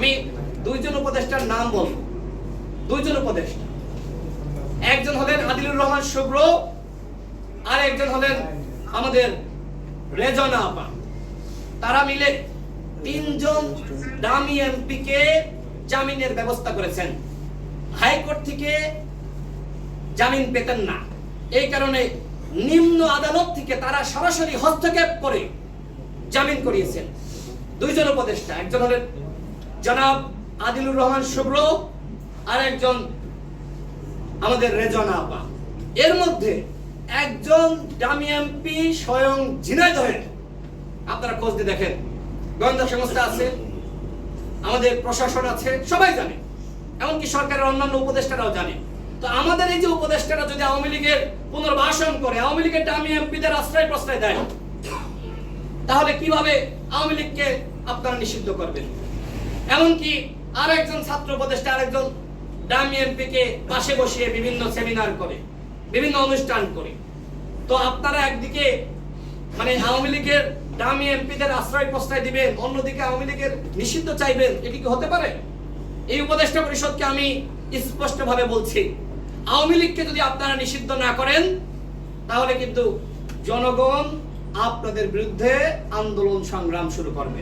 আমি দুইজন উপদেষ্টার নাম বলব। দুইজন উপদেষ্টা। একজন হলেন আদিলুর রহমান শুভ্র আর একজন হলেন আমাদের রেজনা আপা। তারা মিলে তিনজন দামি এমপিকে জামিনের ব্যবস্থা করেছেন। হাইকোর্ট থেকে জামিন পেতেন না। এই কারণে নিম্ন আদালত থেকে তারা সরাসরি হস্তক্ষেপ করে জামিন করিয়েছেন। দুইজন উপদেষ্টা, একজন হলেন জনাব আদিলুর রহমান শুভ্র আর একজন আমাদের রেজনা আপা। এর মধ্যে একজন দামি এমপি স্বয়ং ঝিনাইদহের আপনারা খোঁজ দিয়ে দেখেন। গোয়েন্দা সংস্থা আছে, আমাদের প্রশাসন আছে, সবাই জানে। এমনকি সরকারের অন্যান্য উপদেষ্টারাও জানে। তো আমাদের এই যে উপদেষ্টারা যদি আওয়ামী লীগের পুনর্বাসন করে, আওয়ামী লীগের দামি এমপিদের আশ্রয় প্রশ্রয় দেয়, তাহলে কীভাবে আওয়ামী লীগকে আপনারা নিষিদ্ধ করবেন? এমনকি আর একজন ছাত্র উপদেষ্টা, আরেকজন দামি এমপিকে পাশে বসিয়ে বিভিন্ন সেমিনার করে, বিভিন্ন অনুষ্ঠান করে। তো আপনারা একদিকে মানে আওয়ামী লীগের দামি এমপিদের আশ্রয় প্রশ্রয় দিবেন, অন্যদিকে আওয়ামী লীগের নিষিদ্ধ চাইবেন, এটি কি হতে পারে? এই উপদেষ্টা পরিষদকে আমি স্পষ্টভাবে বলছি, আওয়ামী লীগকে যদি আপনারা নিষিদ্ধ না করেন, তাহলে কিন্তু জনগণ আপনাদের বিরুদ্ধে আন্দোলন সংগ্রাম শুরু করবে।